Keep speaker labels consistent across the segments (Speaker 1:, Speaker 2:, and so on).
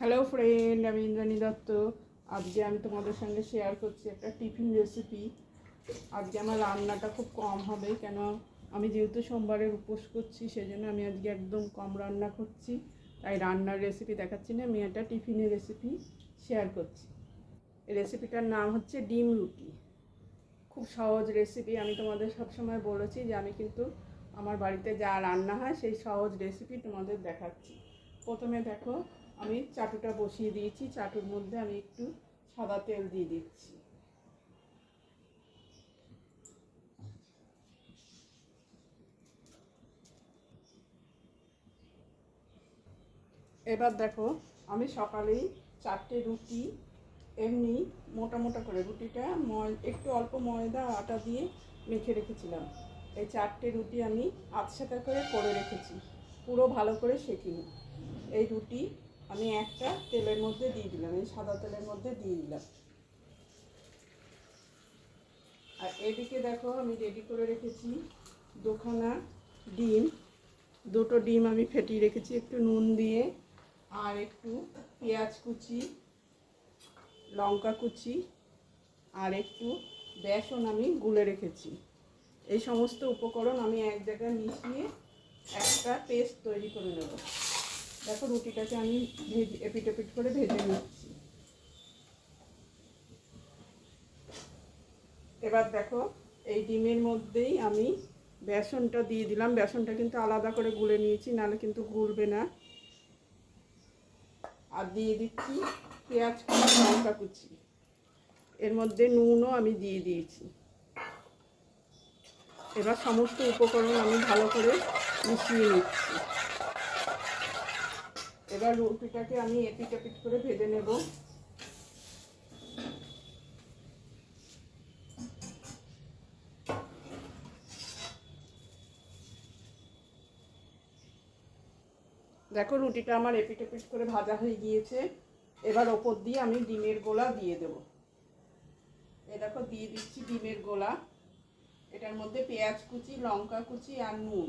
Speaker 1: Hello friend আমি ইন্দ্রাণী দত্ত। আজকে আমি তোমাদের সঙ্গে শেয়ার করছি একটা টিফিন রেসিপি আজকে আমার রান্নাটা খুব কম হবে, কেন আমি যেহেতু সোমবারের উপোস করছি, সেজন্য আমি আজকে একদম কম রান্না করছি। তাই রান্নার রেসিপি দেখাচ্ছি না, আমি একটা টিফিনের রেসিপি শেয়ার করছি। রেসিপিটার নাম হচ্ছে ডিম রুটি। খুব সহজ রেসিপি আমি তোমাদের সবসময় বলেছি যে আমি কিন্তু আমার বাড়িতে যা রান্না হয় সেই সহজ রেসিপি তোমাদের দেখাচ্ছি। প্রথমে দেখো আমি চাটুটা বসিয়ে দিয়েছি, চাটুর মধ্যে আমি একটু সাদা তেল দিয়ে দিচ্ছি। এবার দেখো, আমি সকালেই চারটে রুটি এমনি মোটা মোটা করে, রুটিটা ময়, একটু অল্প ময়দা আটা দিয়ে মেখে রেখেছিলাম। এই চারটে রুটি আমি আধশাকা করে করে রেখেছি, পুরো ভালো করে সেঁকিনি। এই রুটি আমি একটা তেলের মধ্যে দিয়ে দিলাম, এই সাদা তেলের মধ্যে দিয়ে দিলাম। আর এদিকে দেখো আমি রেডি করে রেখেছি দুখানা ডিম। দুটো ডিম আমি ফেটিয়ে রেখেছি, একটু নুন দিয়ে, আর একটু পেঁয়াজ কুচি, লঙ্কা কুচি, আর একটু বেসন আমি গুলে রেখেছি। এই সমস্ত উপকরণ আমি এক জায়গায় মিশিয়ে একটা পেস্ট তৈরি করে নেব। দেখো রুটিটাকে আমি ভেজে এপিট এপিট করে ভেজে নিচ্ছি। এবার দেখো, এই ডিমের মধ্যেই আমি বেসনটা দিয়ে দিলাম। বেসনটা কিন্তু আলাদা করে গুলে নিয়েছি, নাহলে কিন্তু গুলবে না। আর দিয়ে দিচ্ছি পেঁয়াজ কুচি, লঙ্কা কুচি। এর মধ্যে নুনও আমি দিয়ে দিয়েছি। এবার সমস্ত উপকরণ আমি ভালো করে মিশিয়ে নিচ্ছি। এবার রুটিটাকে আমি এপিট এপিট করে ভেজে নেব। দেখো রুটিটা আমার এপিট এপিট করে ভাজা হয়ে গিয়েছে। এবার ওপর দিয়ে আমি ডিমের গোলা দিয়ে দেব। এ দেখো দিয়ে দিচ্ছি ডিমের গোলা। এটার মধ্যে পেঁয়াজ কুচি, লঙ্কা কুচি আর নুন।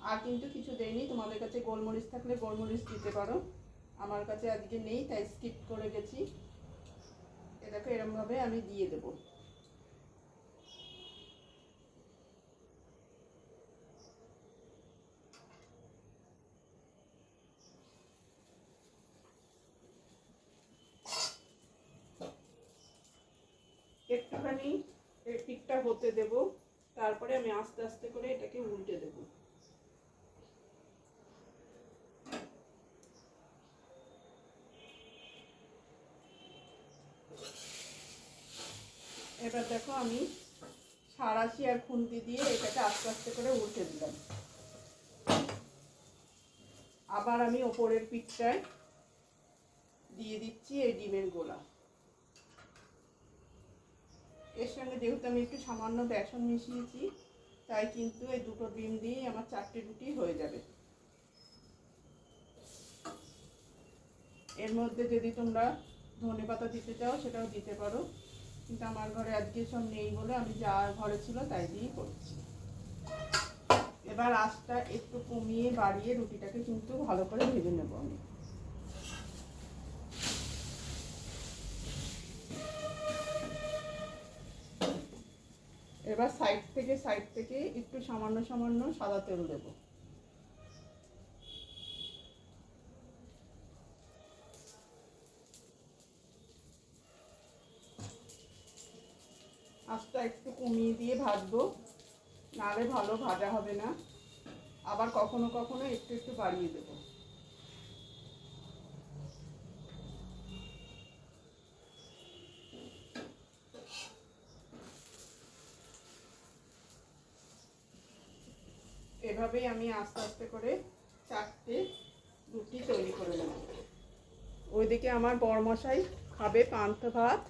Speaker 1: আর কিন্তু কিছু দেয়নি। তোমাদের কাছে গোলমরিচ থাকলে গোলমরিচ দিতে পারো। আমার কাছে আজকে নেই, তাই স্কিপ করে গেছি। এটাকে এরমভাবে আমি দিয়ে দেবো। একটুখানি পিঠটা হতে দেব। তারপরে আমি আস্তে আস্তে করে এটাকে উল্টে দেব। এবার দেখো আমি সারাশি আর খুন্তি দিয়ে এটাকে আস্তে আস্তে করে উল্টে দিলাম। আবার আমি ওপরের পিঠটায় দিয়ে দিচ্ছি এই ডিমের গোলা। এর সঙ্গে যেহেতু আমি একটু সামান্য বেসন মিশিয়েছি, তাই কিন্তু এই দুটো ডিম দিয়েই আমার চারটে রুটি হয়ে যাবে। এর মধ্যে যদি তোমরা ধনে পাতা দিতে চাও, সেটাও দিতে পারো। কিন্তু আমার ঘরে আজকে সব নেই বলে আমি যা ঘরে ছিল তাই দিয়েই করছি। এবার আঁচটা একটু কমিয়ে বাড়িয়ে রুটিটাকে কিন্তু ভালো করে ভেজে নেব আমি। এবার সাইড থেকে সাইড থেকে একটু সামান্য সামান্য সাদা তেল দেব। আঁচটা একটু কমিয়ে দিয়ে ভাজবো। নাহলে ভালো ভাজা হবে না। আবার কখনো কখনো একটু একটু বাড়িয়ে দেবো। এভাবেই আমি আস্তে আস্তে করে চারটে রুটি তৈরি করে নেব। ওইদিকে আমার বরমশাই খাবে পান্থ ভাত,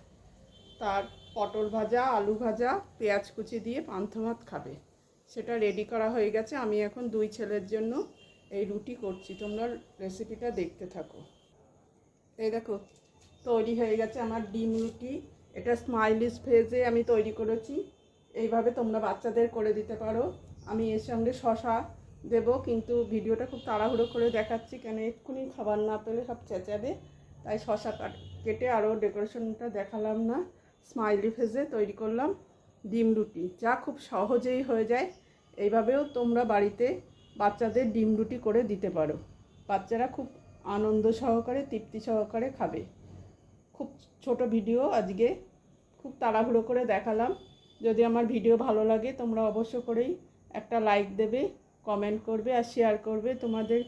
Speaker 1: তার পটল ভাজা, আলু ভাজা, পেঁয়াজ কুচি দিয়ে পান্থ ভাত খাবে। সেটা রেডি করা হয়ে গেছে। আমি এখন দুই ছেলের জন্য এই রুটি করছি। তোমরা রেসিপিটা দেখতে থাকো। এই দেখো, তৈরি হয়ে গেছে আমার ডিম রুটি। এটা স্মাইলিশ ভেজে আমি তৈরি করেছি। এইভাবে তোমরা বাচ্চাদের করে দিতে পারো। আমি এর সঙ্গে শশা দেব, কিন্তু ভিডিওটা খুব তাড়াহুড়ো করে দেখাচ্ছি কেন এক্ষুনি খাবার না পেলে সব চেঁচাবে। তাই শশা কাট কেটে আরও ডেকোরেশনটা দেখালাম না। স্মাইলি ফেজে তৈরি করলাম ডিম রুটি। যা খুব সহজেই হয়ে যায়। এইভাবেও তোমরা বাড়িতে বাচ্চাদের ডিম রুটি করে দিতে পারো। বাচ্চারা খুব আনন্দ সহকারে, তৃপ্তি সহকারে খাবে। খুব ছোট ভিডিও আজকে। খুব তাড়াহুড়ো করে দেখালাম। যদি আমার ভিডিও ভালো লাগে, তোমরা অবশ্য করেই একটা লাইক দেবে কমেন্ট করবে আর শেয়ার করবে। তোমাদের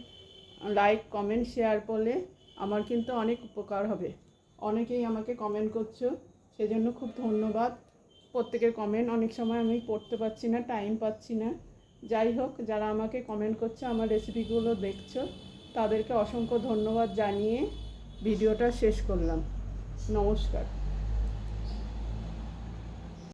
Speaker 1: লাইক কমেন্ট শেয়ার করলে আমার কিন্তু অনেক উপকার হবে। অনেকেই আমাকে কমেন্ট করছ। সেজন্য খুব ধন্যবাদ। প্রত্যেকের কমেন্ট অনেক সময় আমি পড়তে পারছি না টাইম পাচ্ছি না। যাই হোক, যারা আমাকে কমেন্ট করছে, আমার রেসিপিগুলো দেখছ, তাদেরকে অসংখ্য ধন্যবাদ জানিয়ে ভিডিওটা শেষ করলাম। নমস্কার।